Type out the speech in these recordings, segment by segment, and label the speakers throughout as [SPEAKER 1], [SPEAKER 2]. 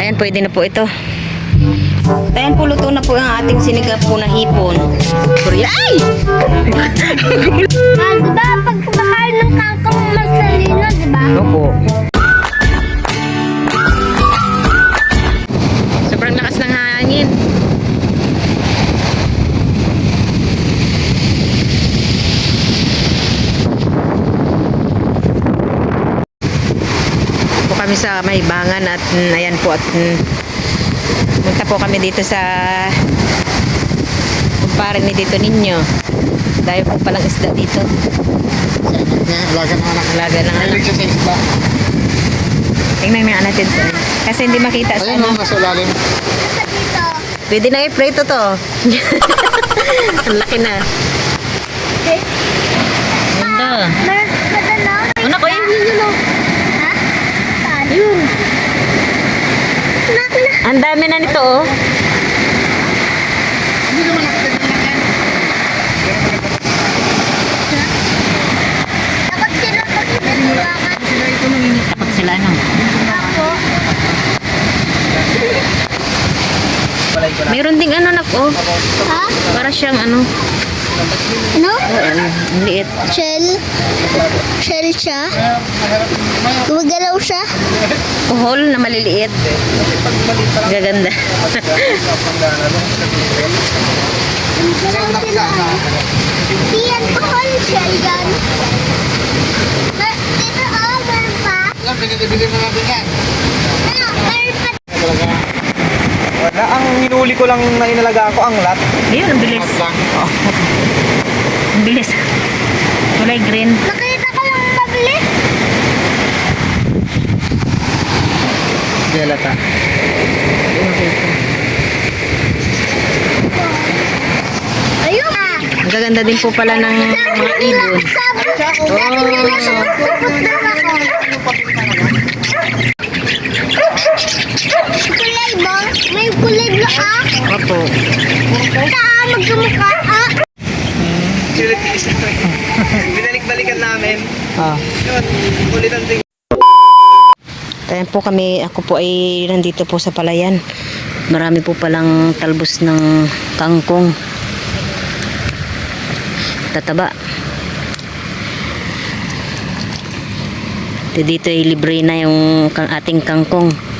[SPEAKER 1] Ayan, pwede na po ito. Ayan po, luto na po ang ating sinigang po na hipon. Korea. Ay!
[SPEAKER 2] Ah, di ba pag kumakain ng kangkong masalino, di ba?
[SPEAKER 1] Opo. Sobrang lakas ng hangin. Kami sa Maybangan at mm, ayan po at mm, punta po kami dito sa kumpare ni dito ninyo. Dahil po palang isda dito.
[SPEAKER 3] Alaga ng anak.
[SPEAKER 1] Alaga ng anak.
[SPEAKER 3] Sa.
[SPEAKER 1] Tingnan nga natin to. Kasi hindi makita sa
[SPEAKER 3] Ayun
[SPEAKER 1] ano.
[SPEAKER 3] o, nasa.
[SPEAKER 2] Sa dito.
[SPEAKER 1] Pwede na i-prito to. Ang laki na. Ganda.
[SPEAKER 2] Meron ka doon, no?
[SPEAKER 1] Anak ko, yun, yun, yun. oh.
[SPEAKER 2] Ha? Saan?
[SPEAKER 1] Yun.
[SPEAKER 2] Anak na.
[SPEAKER 1] Ang dami na nito, oh.
[SPEAKER 2] Dapat sila ako.
[SPEAKER 1] Mayroon ding ano, nak, oh.
[SPEAKER 2] Ha?
[SPEAKER 1] Para siyang, ano.
[SPEAKER 2] Ano?
[SPEAKER 1] Oh. Ang liit.
[SPEAKER 2] Shell. Shell siya. Gumagalaw siya.
[SPEAKER 1] Kuhol na maliliit. Gaganda.
[SPEAKER 2] Gumagalaw sila. Hindi yan pohol shell yan. Dito, oh, meron pa.
[SPEAKER 3] Yan, binili-bili na natin yan.
[SPEAKER 2] Ano, meron pa.
[SPEAKER 3] Talaga.
[SPEAKER 4] Wala, ang hinuli ko lang na inalaga ako ang lat.
[SPEAKER 1] Ayun, ang bilis. Ang bilis. Kulay green.
[SPEAKER 2] Nakita ko lang mabili.
[SPEAKER 4] Kaya lata.
[SPEAKER 2] Ayun. Ah.
[SPEAKER 1] Ang gaganda din po pala ng mga ibon.
[SPEAKER 2] Sabi, sabi nila, sapot daw ako. Kulay ba? May ah?
[SPEAKER 1] Opo.
[SPEAKER 2] Saan magkamukha ah?
[SPEAKER 4] Binalik-balikan namin.
[SPEAKER 1] Ah.
[SPEAKER 4] Yun, ulit ang ting.
[SPEAKER 1] Ayan po kami, ako po ay nandito po sa palayan. Marami po palang talbos ng kangkong. Tataba. At Dito ay libre na yung ating kangkong.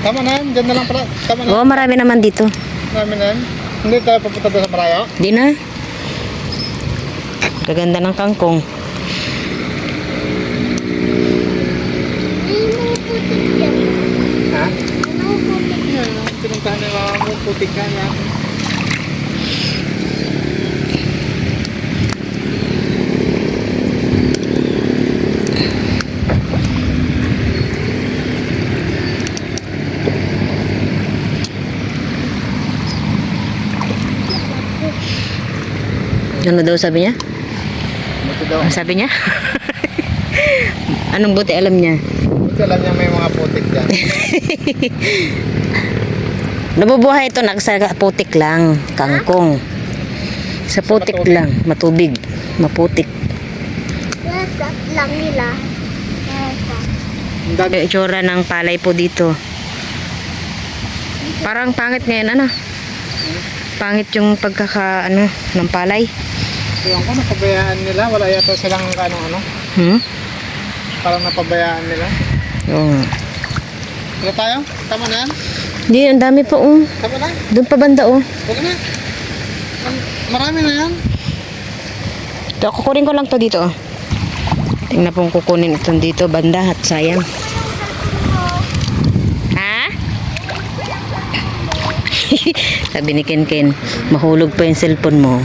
[SPEAKER 3] Tama na yan. Diyan na lang pala. Tama na.
[SPEAKER 1] Oo, marami naman dito.
[SPEAKER 3] Marami na yan. Hindi tayo papunta doon sa Parayo.
[SPEAKER 1] Di na. Gaganda ng kangkong.
[SPEAKER 3] Ha?
[SPEAKER 2] Mga putik.
[SPEAKER 3] Yung pinuntahan mga mo putik ka yan.
[SPEAKER 1] Ano daw sabi niya?
[SPEAKER 3] Buti daw.
[SPEAKER 1] Ang sabi niya? Anong buti alam niya?
[SPEAKER 3] Buti alam niya may mga putik dyan.
[SPEAKER 1] Nabubuhay ito nak sa putik lang, kangkong. Sa putik
[SPEAKER 3] matubig.
[SPEAKER 1] lang, matubig, maputik.
[SPEAKER 2] Nasat lang nila.
[SPEAKER 1] Yung itsura ng palay po dito. Parang pangit ngayon, ano? Pangit yung pagkaka, ano, ng palay.
[SPEAKER 3] Ewan ko, napabayaan nila. Wala yata silang ano, ano.
[SPEAKER 1] Hmm?
[SPEAKER 3] Parang napabayaan nila.
[SPEAKER 1] Oo.
[SPEAKER 3] Wala tayo? Tama na yan?
[SPEAKER 1] Hindi, ang dami pa, oh.
[SPEAKER 3] Tama na?
[SPEAKER 1] Doon pa banda, oh.
[SPEAKER 3] Huwag na. Marami na yan.
[SPEAKER 1] Ito, kukunin ko lang to dito, oh. Tingnan pong kukunin itong dito, banda, at sayang. Ha? Sabi ni Ken Ken, mahulog pa yung cellphone mo.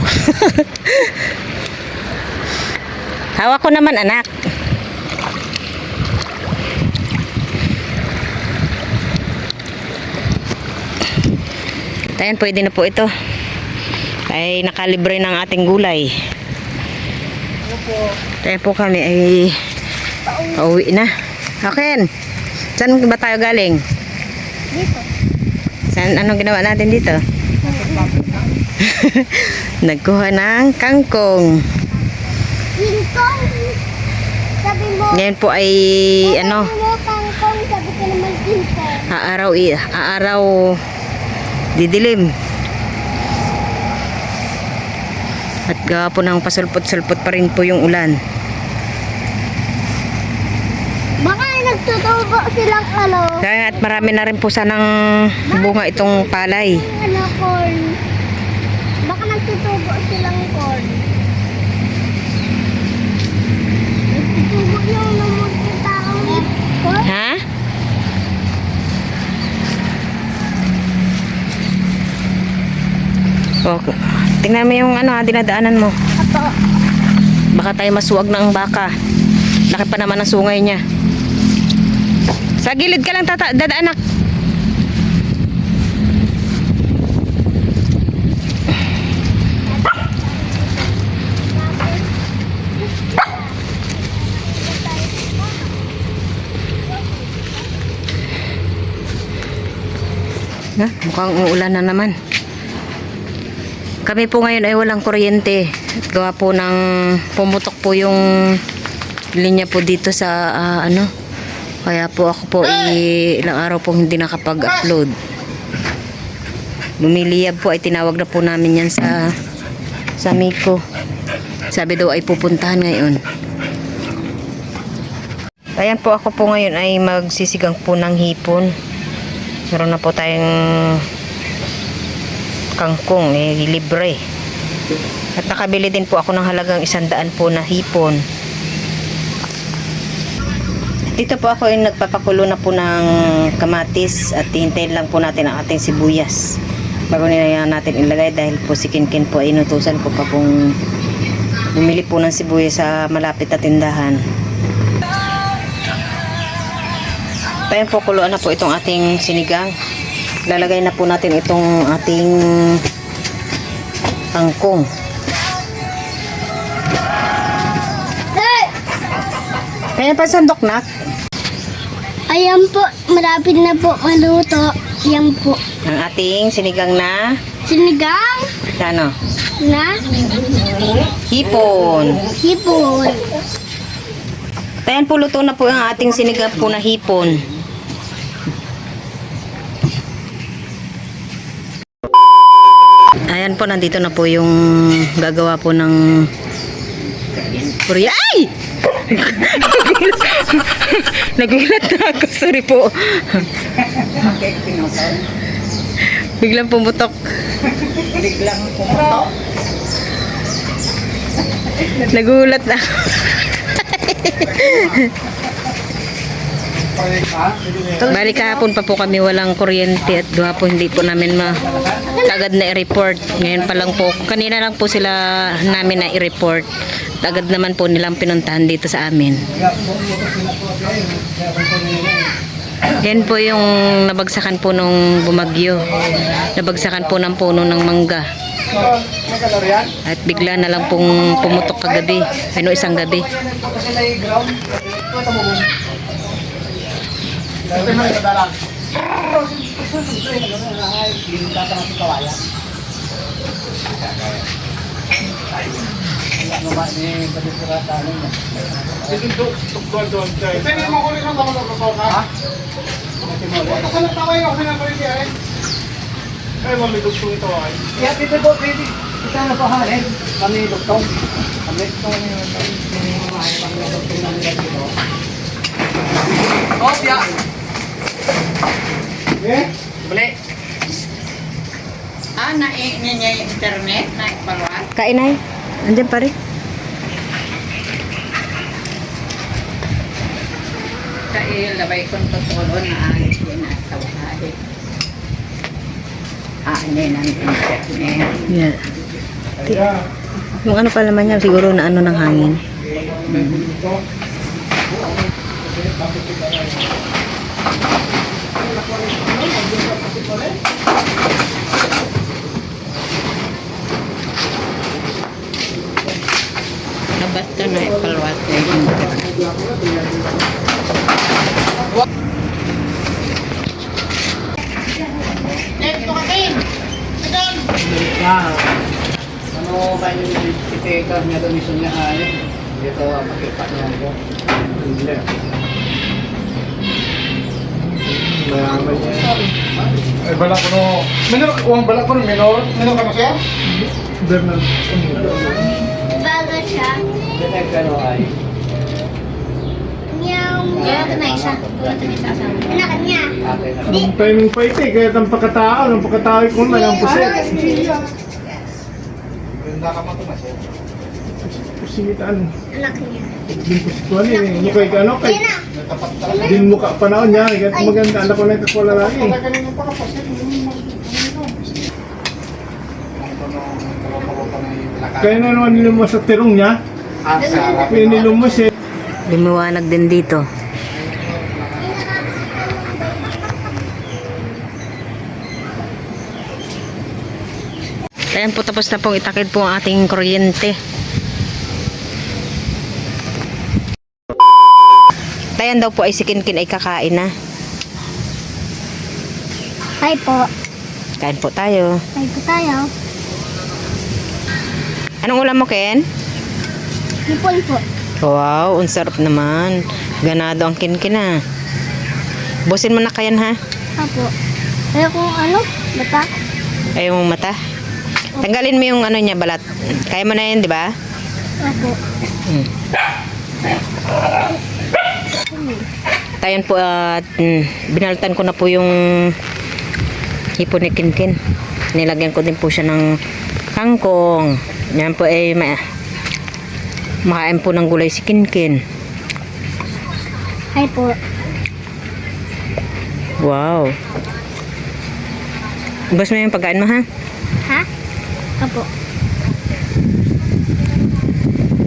[SPEAKER 1] Hawak ko naman, anak. Ayan, pwede na po ito. Ay nakalibre ng ating gulay. Tayo po kami ay pauwi na. Akin, saan ba tayo galing?
[SPEAKER 2] Dito.
[SPEAKER 1] Saan, anong ginawa natin dito? Nagkuha ng kangkong.
[SPEAKER 2] Sabi mo.
[SPEAKER 1] Ngayon po ay ano,
[SPEAKER 2] mo kangkong. Sabi ko naman
[SPEAKER 1] Aaraw, didilim. At gawa po ng pasulpot-sulpot pa rin po yung ulan.
[SPEAKER 2] Baka nagtutubo silang ano,
[SPEAKER 1] Kaya at marami na rin po sanang bunga itong palay.
[SPEAKER 2] ano, corn. Baka nagtutubo silang corn. Nagtutubo yung lumot yung taong corn.
[SPEAKER 1] Ha? Okay. Tingnan mo yung ano, ah, dinadaanan mo.
[SPEAKER 2] Apo.
[SPEAKER 1] Baka tayo masuwag ng baka. Laki pa naman ang sungay niya. Sa gilid ka lang tata, dadaanak. Na, mukhang uulan na naman. Kami po ngayon ay walang kuryente. At gawa po ng pumutok po yung linya po dito sa ah, ano. Kaya po ako po i- ilang araw po hindi nakapag-upload. Lumiliyab po ay tinawag na po namin yan sa sa Miko. Sabi daw ay pupuntahan ngayon. Ayan po ako po ngayon ay magsisigang po ng hipon. Meron na po tayong kangkong eh, libre. At nakabili din po ako ng halagang isandaan po na hipon. Dito po ako ay nagpapakulo na po ng kamatis at hintayin lang po natin ang ating sibuyas. Bago nila natin ilagay dahil po si Kinkin po ay inutusan ko pa pong bumili po ng sibuyas sa malapit na tindahan. Tayo po kuluan na po itong ating sinigang. Lalagay na po natin itong ating kangkong. Kaya pa sandok nak.
[SPEAKER 2] Ayan po, malapit na po maluto. Yan po.
[SPEAKER 1] Ang ating sinigang na
[SPEAKER 2] Sinigang
[SPEAKER 1] ano,
[SPEAKER 2] na
[SPEAKER 1] hipon.
[SPEAKER 2] hipon.
[SPEAKER 1] Ayan po luto na po ang ating sinigang po na hipon. Ayan po, nandito na po yung gagawa po ng Korea. Ay! Nagulat na ako. Sorry po. Biglang pumutok.
[SPEAKER 4] Biglang pumutok.
[SPEAKER 1] Nagulat na ako. Bali kahapon pa po kami walang kuryente at gawa po hindi po namin ma agad na i-report. Ngayon pa lang po, kanina lang po sila namin na i-report. Agad naman po nilang pinuntahan dito sa amin. Yan po yung nabagsakan po nung bumagyo. Nabagsakan po ng puno ng mangga. At bigla na lang pong pumutok kagabi. Ano isang gabi.
[SPEAKER 3] Pwede mo kulit ng mga kapatid ka? Ha? Kasi nagtaway ako na kulit yan eh.
[SPEAKER 4] Pwede. Kita na pa halin. Kami doktor. Kami doktor kami Oh, siya.
[SPEAKER 3] Eh?
[SPEAKER 4] Balik.
[SPEAKER 5] Ah, na niya niya yung internet na ipalwan.
[SPEAKER 1] Kain ay. Andiyan pa rin.
[SPEAKER 5] Dahil labay kong tutulon na alis din at tawahari. Ah, hindi ng internet.
[SPEAKER 1] Yeah. Yung ano pa naman niya, siguro na ano ng hangin.
[SPEAKER 5] Labas ka na ipalwat na yung internet.
[SPEAKER 4] Ah. Ano ba yung itiker niya doon isa niya ay? Dito makita niya ko. Hindi. Kaya
[SPEAKER 3] Ay, balak ko no. Minor, uwang balak ko no, minor. Minor ka na siya? Bernal.
[SPEAKER 2] Bago siya.
[SPEAKER 4] Detect ano ay.
[SPEAKER 5] Kaya ito na isa. Tulad na isa asawa.
[SPEAKER 2] Anak niya.
[SPEAKER 3] Ang timing pa ito eh, kaya ang pagkatao, ang pagkatao ko na lang pusit. Ganda ka man Pusitan.
[SPEAKER 2] Anak niya.
[SPEAKER 3] Din ko ano eh. Mukha ka ano, kay
[SPEAKER 2] Yan na.
[SPEAKER 3] din mukha panahon niya. Kaya maganda, anak ko na ito ko lalaki. Kaya na naman nilumos sa tirong niya.
[SPEAKER 4] Sarap.
[SPEAKER 3] Kaya nilumos eh.
[SPEAKER 1] Lumiwanag din dito. Ayan po tapos na pong itakid po ang ating kuryente. Tayan daw po ay si Kinkin ay kakain na.
[SPEAKER 2] Hi po.
[SPEAKER 1] Kain po tayo.
[SPEAKER 2] Hi po tayo.
[SPEAKER 1] Anong ulam mo, Ken?
[SPEAKER 2] Hipon po.
[SPEAKER 1] Wow, ang sarap naman. Ganado ang Kinkin ah. Busin mo na kayan ha.
[SPEAKER 2] Apo. Kaya kung ano, bata.
[SPEAKER 1] Ayaw mong mata. Tanggalin mo yung ano niya, balat. Kaya mo na yun, di ba?
[SPEAKER 2] Apo.
[SPEAKER 1] Tayan po at mm, binaltan ko na po yung hipon ni Kinkin. Nilagyan ko din po siya ng kangkong. Yan po ay ma makain po ng gulay si Kinkin.
[SPEAKER 2] Hi po.
[SPEAKER 1] Wow. Ubas mo yung pagkain mo ha?
[SPEAKER 2] Ha? Apo.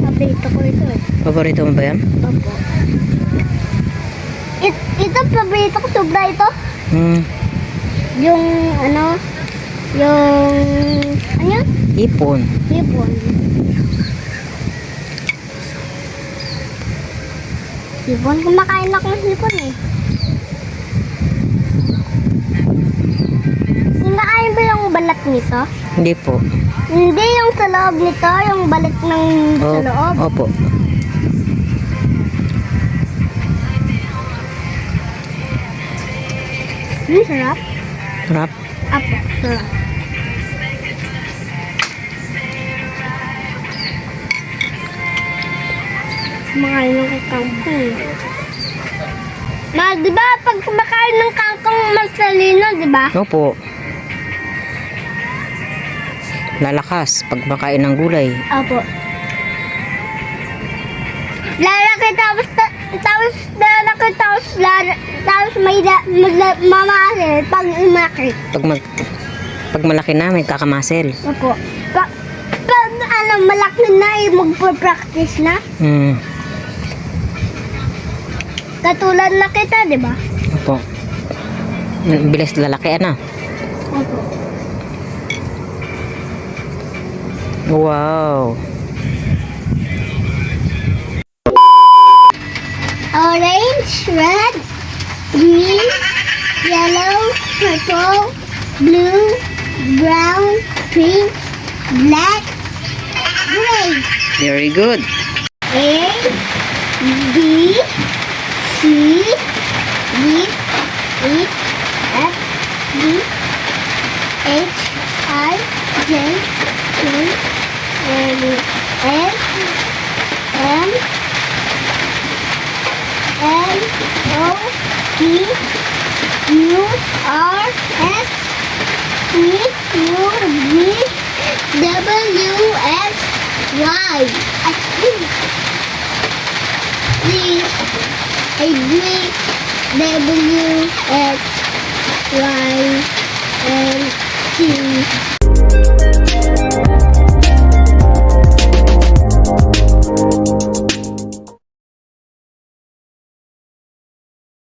[SPEAKER 2] Paborito ko ito eh.
[SPEAKER 1] Paborito mo ba yan?
[SPEAKER 2] Opo. It, ito, paborito ko sobra ito.
[SPEAKER 1] Hmm.
[SPEAKER 2] Yung, ano, yung, ano yun?
[SPEAKER 1] Hipon.
[SPEAKER 2] Hipon. Hipon? Kumakain ako ng hipon eh. Sinakain ba yung balat nito?
[SPEAKER 1] Hindi po.
[SPEAKER 2] Hindi yung sa loob nito, yung balat ng sa loob.
[SPEAKER 1] Opo.
[SPEAKER 2] Hmm, sarap.
[SPEAKER 1] Sarap.
[SPEAKER 2] Apo, sarap. Kumakain ng kangkong. Ma, di ba pag kumakain ng kangkong masalino, di ba?
[SPEAKER 1] Opo. Lalakas pag makain ng gulay.
[SPEAKER 2] Apo. Lalaki tapos ta- tapos lalaki tapos lalaki tapos may la- magla- mamahalin pag umaki.
[SPEAKER 1] Pag mag pag malaki na may kakamasel.
[SPEAKER 2] Opo. Pa- pag ano malaki na eh, magpo-practice na.
[SPEAKER 1] Hmm.
[SPEAKER 2] Katulad na kita, di ba?
[SPEAKER 1] Opo. Bilis lalaki ano.
[SPEAKER 2] Opo.
[SPEAKER 1] Wow.
[SPEAKER 2] Orange, red, green, yellow, purple, blue, brown, pink, black, gray.
[SPEAKER 1] Very good.
[SPEAKER 2] A, B, C, D, E, F, G, H, I, J, K, L, M, P, Q, R, S, T, U, V, W, X, Y. I think. C, A, B, W, X, Y, and T.